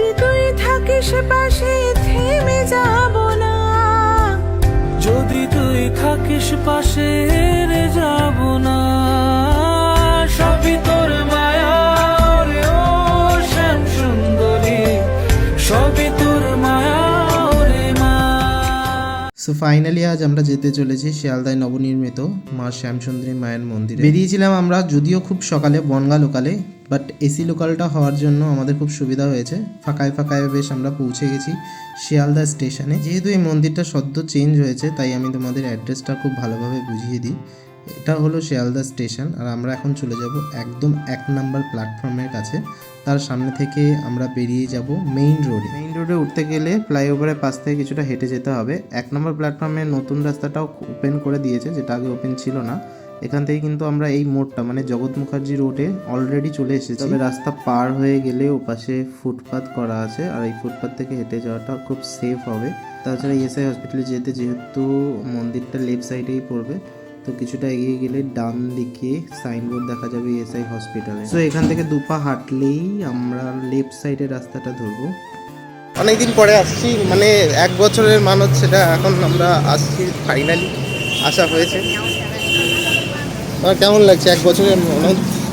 যদি তুই থাকিস পাশে থেমে যাব না। যদি তুই থাকিস পাশে হেরে যাব না। সবই তোর মায়া রে ও শ্যাম সুন্দরী। সবই তোর মায়া রে মা। সো ফাইনালি আজ আমরা যেতে চলেছি শিয়ালদায় নবনির্মিত মা শ্যামসুন্দরী মায়ের মন্দিরে। বেরিয়েছিলাম আমরা যদিও খুব সকালে বনগা লোকালে বাট এসি লোকালটা হওয়ার জন্য আমাদের খুব সুবিধা হয়েছে। ফাঁকায় ফাঁকায় বেশ আমরা পৌঁছে গেছি শিয়ালদা স্টেশনে। যেহেতু এই মন্দিরটা সদ্য চেঞ্জ হয়েছে, তাই আমি তোমাদের অ্যাড্রেসটা খুব ভালোভাবে বুঝিয়ে দিই। এটা হলো শিয়ালদা স্টেশন, আর আমরা এখন চলে যাব একদম এক নাম্বার প্ল্যাটফর্মের কাছে। তার সামনে থেকে আমরা বেরিয়ে যাব মেইন রোডে মেইন রোডে উঠতে গেলে ফ্লাইওভারের পাশ থেকে কিছুটা হেঁটে যেতে হবে। এক নম্বর প্ল্যাটফর্মে নতুন রাস্তাটাও ওপেন করে দিয়েছে, যেটা আগে ওপেন ছিল না। এখান থেকে কিন্তু আমরা এই মোড়টা মানে জগৎ মুখার্জি রোডে অলরেডি চলে এসেছি। তবে রাস্তা পার হয়ে গেলে ওপাশে ফুটপাথ করা আছে, আর এই ফুটপাথ থেকে হেঁটে যাওয়াটা খুব সেফ হবে। তাছাড়া ইএসআই হসপিটালে যেতে যেহেতু মন্দিরটা লেফট সাইডেই পড়বে, তো কিছুটা এগিয়ে গেলে ডান দিকে সাইনবোর্ড দেখা যাবে ইএসআই হসপিটালে তো এখান থেকে দুপা হাঁটলেই আমরা লেফট সাইডের রাস্তাটা ধরবো। অনেকদিন পরে আসছি মানে এক বছরের মানত সেটা এখন আমরা আসছি ফাইনালি আসা হয়েছে। আমার কেমন লাগছে? এক বছরের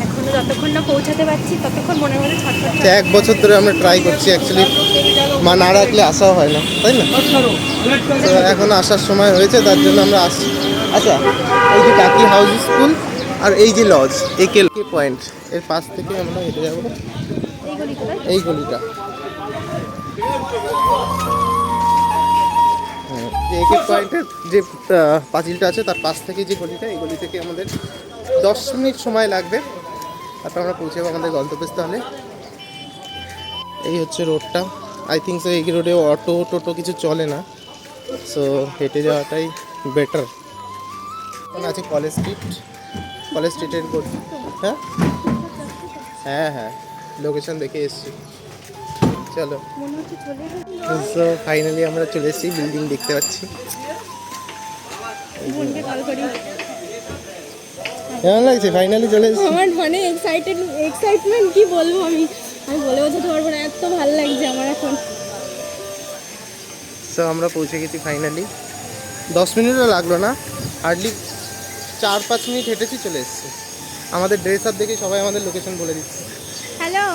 এখনও যতক্ষণ না পৌঁছাতে পারছি ততক্ষণ মনে মনে ছটফট এক বছর ধরে আমরা ট্রাই করছি অ্যাকচুয়ালি মা না রাখলে আসা হয় না তাই না? তো এখন আসার সময় হয়েছে তার জন্য আমরা আসছি আচ্ছা এই যে টাকি হাউস স্কুল আর এই যে লজ একে পয়েন্ট এর পাশ থেকে আমরা হেঁটে যাব। এই গলিটা। একে পয়েন্টের যে পাঁচিলটা আছে, তার পাশ থেকে যে গলিটা, এই গলি থেকে আমাদের দশ মিনিট সময় লাগবে। তারপর আমরা পৌঁছে যাব আমাদের গন্তব্যস্থলে। এই হচ্ছে রোডটা। আই থিঙ্ক সো এই রোডে অটো টোটো কিছু চলে না। সো হেঁটে যাওয়াটাই বেটার আছে কলেজ স্ট্রিট কলেজ স্ট্রিটের হ্যাঁ? হ্যাঁ হ্যাঁ। লোকেশন দেখে এসেছি। চলো। চলে সো ফাইনালি আমরা চলে এসেছি বিল্ডিং দেখতে পাচ্ছি। কেমন লাগছে? ফাইনালি চলে এসেছি। আমার মানে এক্সাইটেড এক্সাইটমেন্ট কি বলব আমি? আমি বলে বোঝাতে পারব না এত ভালো লাগছে আমার এখন। সো আমরা পৌঁছে গেছি ফাইনালি দশ মিনিটও লাগল না হার্ডলি চার পাঁচ মিনিট হেঁটেছি চলে এসেছি। আমাদের ড্রেস আপ দেখে সবাই আমাদের লোকেশন বলে দিচ্ছে। হ্যালো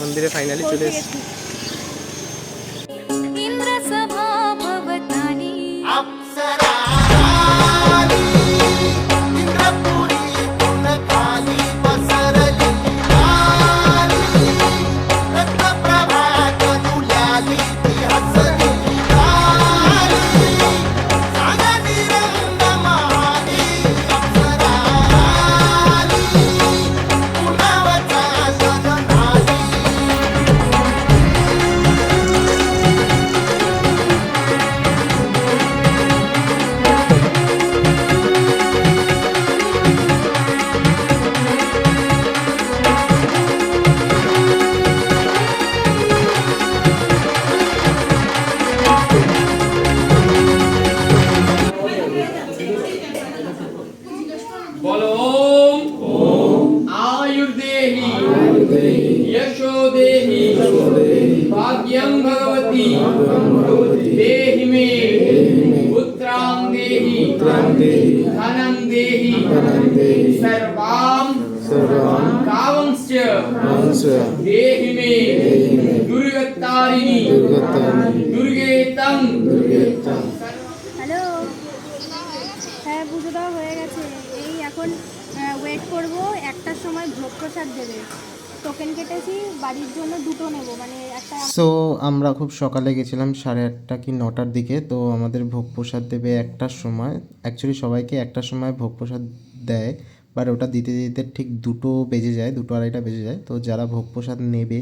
মন্দিরে ফাইনালি চলে এসেছি। देहि भाग्यं भगवती देहि मे पुत्रां देहि धनं देहि सर्वां कामंश्च देहि मे दुर्गतारिणि दुर्गे तं হ্যালো হ্যাঁ পুজো দেওয়া হয়ে গেছে এই এখন ওয়েট করব একটার সময় ভোগ প্রসাদ দেবে টোকেন কেটেছি বাড়ির জন্য দুটো নেব মানে একটা সো আমরা খুব সকালে গেছিলাম সাড়ে আটটা কি নটার দিকে তো আমাদের ভোগ প্রসাদ দেবে একটার সময়। অ্যাকচুয়ালি সবাইকে একটার সময় ভোগ প্রসাদ দেয় বাট ওটা দিতে দিতে ঠিক দুটো বেজে যায় দুটো আড়াইটা বেজে যায়। তো যারা ভোগ প্রসাদ নেবে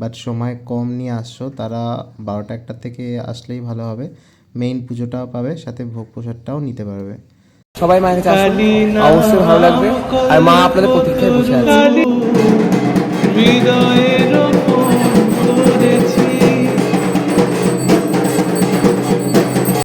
বাট সময় কম নিয়ে আসছো তারা বারোটা একটা থেকে আসলেই ভালো হবে। মেইন পুজোটাও পাবে সাথে ভোগ প্রসাদটাও নিতে পারবে। সবাই মায়ের কাছে অবশ্যই ভালো লাগবে। আর মা আপনাদের প্রতীক্ষায় বসে আছে। হৃদয়ের